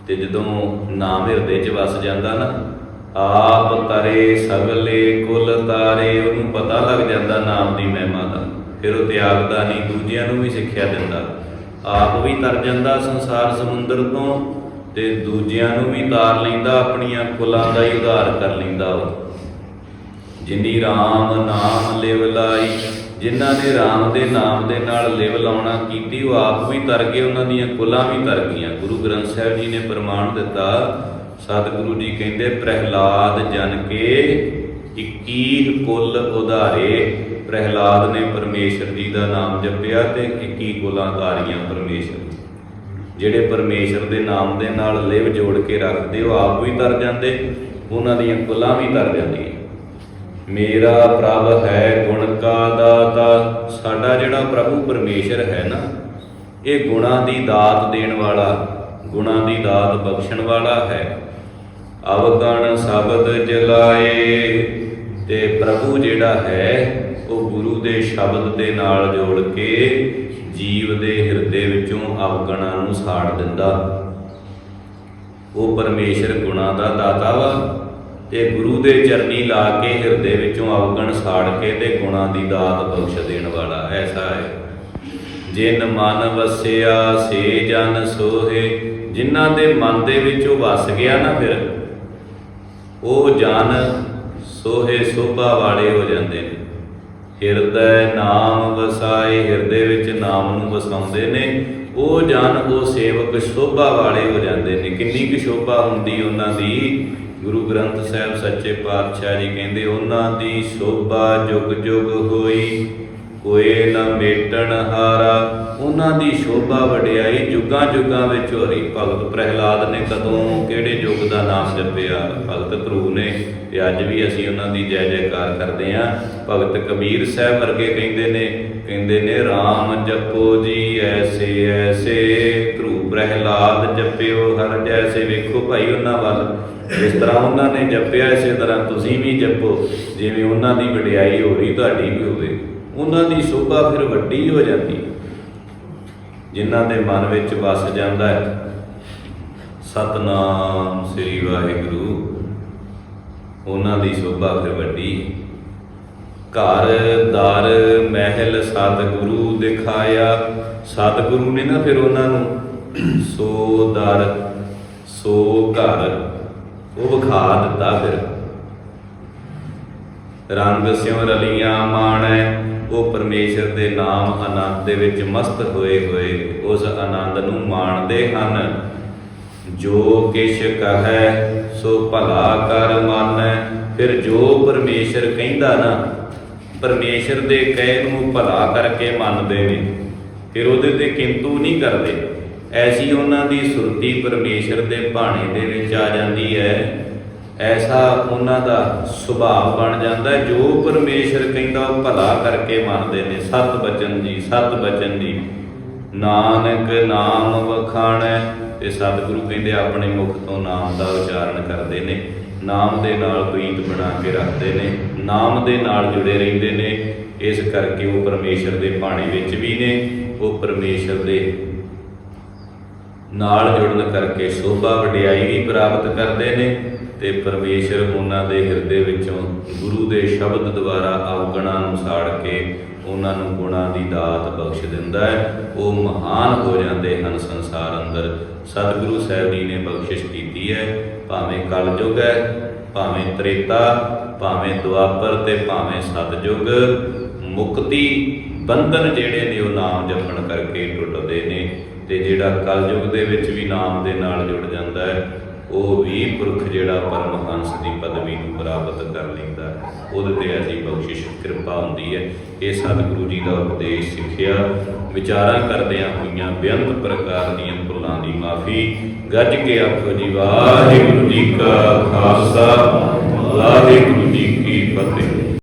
ਤੇ ਜਦੋਂ ਨਾਮ ਹਿਰਦੇ 'ਚ ਵਸ ਜਾਂਦਾ ਨਾ ਆਪ ਤਰੇ ਸਗਲੇ ਕੁਲ ਤਾਰੇ, ਉਹਨੂੰ ਪਤਾ ਲੱਗ ਜਾਂਦਾ ਨਾਮ ਦੀ ਮਹਿਮਾ ਦਾ। ਫਿਰ ਉਹ ਤਿਆਗਦਾ ਨਹੀਂ, ਦੂਜਿਆਂ ਨੂੰ ਵੀ ਸਿੱਖਿਆ ਦਿੰਦਾ। ਆਪ ਵੀ ਤਰ ਜਾਂਦਾ ਸੰਸਾਰ ਸਮੁੰਦਰ ਤੋਂ, ਤੇ ਦੂਜਿਆਂ ਨੂੰ ਵੀ ਤਾਰ ਲੈਂਦਾ, ਆਪਣੀਆਂ ਕੁਲਾਂ ਦਾ ਹੀ ਉਧਾਰ ਕਰ ਲੈਂਦਾ ਉਹ। ਜਿਨੀ RAM ਨਾਮ ਲਿਵ ਲਾਈ, ਜਿਨ੍ਹਾਂ ਨੇ RAM ਦੇ ਨਾਮ ਦੇ ਨਾਲ ਲਿਵ ਲਾਉਣਾ ਕੀਤੀ, ਉਹ ਆਪ ਵੀ ਤਰ ਗਏ, ਉਹਨਾਂ ਦੀਆਂ ਕੁਲਾਂ ਵੀ ਤਰ ਗਈਆਂ। ਗੁਰੂ ਗ੍ਰੰਥ ਸਾਹਿਬ ਜੀ ਨੇ ਪ੍ਰਮਾਣ ਦਿੱਤਾ ਸਤਿਗੁਰੂ ਜੀ ਕਹਿੰਦੇ, ਪ੍ਰਹਿਲਾਦ ਜਨ ਕੇ 21 ਕੁੱਲ ਉਧਾਰੇ। ਪ੍ਰਹਿਲਾਦ ਨੇ ਪਰਮੇਸ਼ਰ ਜੀ ਦਾ ਨਾਮ ਜਪਿਆ ਤੇ 21 ਕੁਲਾਂ ਧਾਰੀਆਂ ਪਰਮੇਸ਼ਰ ਜਿਹੜੇ ਪਰਮੇਸ਼ਰ ਦੇ ਨਾਮ ਦੇ ਨਾਲ ਲਿਵ ਜੋੜ ਕੇ ਰੱਖਦੇ, ਉਹ ਆਪ ਵੀ ਤਰ ਜਾਂਦੇ, ਉਹਨਾਂ ਦੀਆਂ ਕੁਲਾਂ ਵੀ ਤਰ ਜਾਂਦੀਆਂ। ਮੇਰਾ ਪ੍ਰਭ ਹੈ ਗੁਣ ਕਾ ਦਾਤਾ, ਸਾਡਾ ਜਿਹੜਾ ਪ੍ਰਭੂ ਪਰਮੇਸ਼ਰ ਹੈ ਨਾ, ਇਹ ਗੁਣਾਂ ਦੀ ਦਾਤ ਦੇਣ ਵਾਲਾ ਗੁਣਾਂ ਦੀ ਦਾਤ ਬਖਸ਼ਣ ਵਾਲਾ ਹੈ। ਅਵਗਣ ਸ਼ਬਦ ਜਲਾਏ, ਤੇ ਪ੍ਰਭੂ ਜਿਹੜਾ ਹੈ, ਉਹ ਗੁਰੂ ਦੇ ਸ਼ਬਦ ਦੇ ਨਾਲ ਜੋੜ ਕੇ ਜੀਵ ਦੇ ਹਿਰਦੇ ਵਿੱਚੋਂ ਅਵਗਣਾਂ ਨੂੰ ਸਾੜ ਦਿੰਦਾ। ਉਹ ਪਰਮੇਸ਼ਰ ਗੁਣਾਂ ਦਾ ਦਾਤਾ ਵਾ, ਤੇ ਗੁਰੂ ਦੇ ਚਰਨੀ ਲਾ ਕੇ ਹਿਰਦੇ ਵਿੱਚੋਂ ਅਵਗਣ ਸਾੜ ਕੇ ਤੇ ਗੁਣਾਂ ਦੀ ਦਾਤ ਬਖਸ਼ ਦੇਣ ਵਾਲਾ ਐਸਾ ਹੈ। ਜਿਨ ਮਨ ਵਸਿਆ, ਸੇ ਜਨ ਸੋਹੇ ਜਿਨ੍ਹਾਂ ਦੇ ਮਨ ਦੇ ਵਿੱਚ ਉਹ ਵਸ ਗਿਆ ਨਾ ਫਿਰ, ਉਹ ਜਨ ਸੋਹੇ ਸੋਭਾ ਵਾਲੇ ਹੋ ਜਾਂਦੇ ਨੇ। ਹਿਰਦੈ ਨਾਮ ਵਸਾਏ, ਹਿਰਦੇ ਵਿੱਚ ਨਾਮ ਨੂੰ ਵਸਾਉਂਦੇ ਨੇ। ਉਹ ਜਨ, ਉਹ ਸੇਵਕ ਸ਼ੋਭਾ ਵਾਲੇ ਹੋ ਜਾਂਦੇ ਨੇ। ਕਿੰਨੀ ਕੁ ਸ਼ੋਭਾ ਹੁੰਦੀ ਉਹਨਾਂ ਦੀ? ਗੁਰੂ ਗ੍ਰੰਥ ਸਾਹਿਬ ਸੱਚੇ ਪਾਤਸ਼ਾਹ ਜੀ ਕਹਿੰਦੇ, ਉਹਨਾਂ ਦੀ ਸ਼ੋਭਾ ਜੁਗ ਜੁਗ ਹੋਈ ਕੋਏ ਨਾ ਮੇਟਣ ਹਾਰਾ। ਉਹਨਾਂ ਦੀ ਸ਼ੋਭਾ ਵਡਿਆਈ ਜੁਗਾਂ ਜੁਗਾਂ ਵਿੱਚ ਹੋ ਭਗਤ ਪ੍ਰਹਿਲਾਦ ਨੇ ਕਦੋਂ ਕਿਹੜੇ ਯੁੱਗ ਦਾ ਨਾਮ ਜਪਿਆ? ਭਗਤ ਧਰੂ ਨੇ ਤੇ ਅੱਜ ਵੀ ਅਸੀਂ ਉਹਨਾਂ ਦੀ ਜੈ ਜੈਕਾਰ ਕਰਦੇ ਆਂ ਭਗਤ ਕਬੀਰ ਸਾਹਿਬ ਵਰਗੇ ਕਹਿੰਦੇ ਨੇ ਕਹਿੰਦੇ ਨੇ RAM ਜਪੋ ਜੀ, ਐਸੇ ਐਸੇ। ਧਰੂ ਪ੍ਰਹਿਲਾਦ ਜਪਿਓ, ਹਰ ਜੈਸੇ ਵੇਖੋ ਭਾਈ ਉਹਨਾਂ ਵੱਲ। ਜਿਸ ਤਰ੍ਹਾਂ ਉਹਨਾਂ ਨੇ ਜਪਿਆ, ਇਸੇ ਤਰ੍ਹਾਂ ਤੁਸੀਂ ਵੀ ਜਪੋ। ਜਿਵੇਂ ਉਹਨਾਂ ਦੀ ਵਡਿਆਈ ਹੋ ਰਹੀ ਤੁਹਾਡੀ ਵੀ ਹੋਵੇ। ਉਹਨਾਂ ਦੀ ਸ਼ੋਭਾ ਫਿਰ ਵੱਡੀ ਹੋ ਜਾਂਦੀ। ਹੈ ਜਿਨ੍ਹਾਂ ਦੇ ਮਨ ਵਿੱਚ ਵਸ ਜਾਂਦਾ ਹੈ। ਸਤਨਾਮ ਸ੍ਰੀ ਵਾਹਿਗੁਰੂ। ਉਹਨਾਂ ਦੀ ਸ਼ੋਭਾ ਫਿਰ ਵੱਡੀ। ਘਰ, ਦਰ, ਮਹਿਲ, ਸਤਿਗੁਰੂ ਦਿਖਾਇਆ। ਸਤਿਗੁਰੂ ਨੇ ਨਾ ਫਿਰ ਉਹਨਾਂ ਨੂੰ ਸੋ ਦਰ, ਸੋ ਘਰ, ਉਹ ਵਿਖਾ ਦਿੱਤਾ ਫਿਰ। ਰੰਗ ਸਿਉ ਰਲੀਆਂ ਮਾਣੈ। ਉਹ ਪਰਮੇਸ਼ਰ ਦੇ ਨਾਮ ਆਨੰਦ ਦੇ ਵਿੱਚ ਮਸਤ ਹੋਏ ਹੋਏ ਉਸ ਆਨੰਦ ਨੂੰ ਮਾਣਦੇ ਹਨ। ਜੋ ਕਿਛ ਕਹੈ, ਸੋ ਭਲਾ ਕਰ ਮਾਨੈ। ਫਿਰ ਜੋ ਪਰਮੇਸ਼ਰ ਕਹਿੰਦਾ ਨਾ, ਪਰਮੇਸ਼ਰ ਦੇ ਕਹੇ ਨੂੰ ਭਲਾ ਕਰਕੇ ਮੰਨਦੇ ਨੇ। ਫਿਰ ਉਹਦੇ ਤੇ ਕਿੰਤੂ ਨਹੀਂ ਕਰਦੇ। ਐਸੀ ਉਹਨਾਂ ਦੀ ਸੁਰਤੀ ਪਰਮੇਸ਼ਰ ਦੇ ਬਾਣੇ ਦੇ ਵਿੱਚ ਆ ਜਾਂਦੀ ਹੈ। ਐਸਾ ਉਹਨਾਂ ਦਾ ਸੁਭਾਅ ਬਣ ਜਾਂਦਾ ਜੋ ਪਰਮੇਸ਼ਰ ਕਹਿੰਦਾ ਉਹ ਭਲਾ ਕਰਕੇ ਮੰਨਦੇ ਨੇ, ਸਤ ਬਚਨ ਜੀ, ਸਤ ਬਚਨ ਜੀ। ਨਾਨਕ ਨਾਮ ਵਖਾਣੈ, ਤੇ ਸਤਿਗੁਰੂ ਕਹਿੰਦੇ ਆਪਣੇ ਮੁਖ ਤੋਂ ਨਾਮ ਦਾ ਉਚਾਰਨ ਕਰਦੇ ਨੇ, ਨਾਮ ਦੇ ਨਾਲ ਪ੍ਰੀਤ ਬਣਾ ਕੇ ਰੱਖਦੇ ਨੇ, ਨਾਮ ਦੇ ਨਾਲ ਜੁੜੇ ਰਹਿੰਦੇ ਨੇ, ਇਸ ਕਰਕੇ ਉਹ ਪਰਮੇਸ਼ਰ ਦੇ ਬਾਣੇ ਵਿੱਚ ਵੀ ਨੇ, ਉਹ ਪਰਮੇਸ਼ਰ ਦੇ ਨਾਲ ਜੁੜਨ ਕਰਕੇ ਸ਼ੋਭਾ ਵਡਿਆਈ ਵੀ ਪ੍ਰਾਪਤ ਕਰਦੇ ਨੇ ਤੇ ਪਰਮੇਸ਼ਰ ਉਹਨਾਂ ਦੇ ਹਿਰਦੇ ਵਿੱਚੋਂ ਗੁਰੂ ਦੇ ਸ਼ਬਦ ਦੁਆਰਾ ਅਵਗੁਣਾਂ ਨੂੰ ਸਾੜ ਕੇ ਉਹਨਾਂ ਨੂੰ ਗੁਣਾਂ ਦੀ ਦਾਤ ਬਖਸ਼ ਦਿੰਦਾ ਹੈ। ਉਹ ਮਹਾਨ ਹੋ ਜਾਂਦੇ ਹਨ ਸੰਸਾਰ ਅੰਦਰ। ਸਤਿਗੁਰੂ ਸਾਹਿਬ ਜੀ ਨੇ ਬਖਸ਼ਿਸ਼ ਕੀਤੀ ਹੈ। ਭਾਵੇਂ ਕਲਯੁਗ ਹੈ, ਭਾਵੇਂ ਤ੍ਰੇਤਾ, ਭਾਵੇਂ ਦੁਆਪਰ ਤੇ ਭਾਵੇਂ ਸਤਜੁਗ ਮੁਕਤੀ ਬੰਧਨ ਜਿਹੜੇ ਨੇ ਉਹ ਨਾਮ ਜਪਣ ਕਰਕੇ ਟੁੱਟਦੇ ਨੇ। ਤੇ ਜਿਹੜਾ ਕਲਯੁਗ ਦੇ ਵਿੱਚ ਵੀ ਨਾਮ ਦੇ ਨਾਲ ਜੁੜ ਜਾਂਦਾ ਹੈ, ਉਹ ਵੀ ਪੁਰਖ ਜਿਹੜਾ ਪਰਮਹੰਸ ਦੀ ਪਦਵੀ ਨੂੰ ਪ੍ਰਾਪਤ ਕਰ ਲੈਂਦਾ ਉਹਦੇ ਤੇ ਐਸੀ ਬਖਸ਼ਿਸ਼, ਕਿਰਪਾ ਹੁੰਦੀ ਹੈ। ਇਹ ਸਤਿਗੁਰੂ ਜੀ ਦਾ ਉਪਦੇਸ਼ ਸਿੱਖਿਆ, ਵਿਚਾਰਾਂ ਕਰਦਿਆਂ ਹੋਈਆਂ ਬੇਅੰਤ ਪ੍ਰਕਾਰ ਦੀਆਂ ਭੁੱਲਾਂ ਦੀ ਮਾਫੀ। ਗੱਜ ਕੇ ਆਖੋ ਜੀ, ਵਾਹਿਗੁਰੂ ਜੀ ਕਾ ਖਾਲਸਾ, ਵਾਹਿਗੁਰੂ ਜੀ ਕੀ ਫਤਿਹ।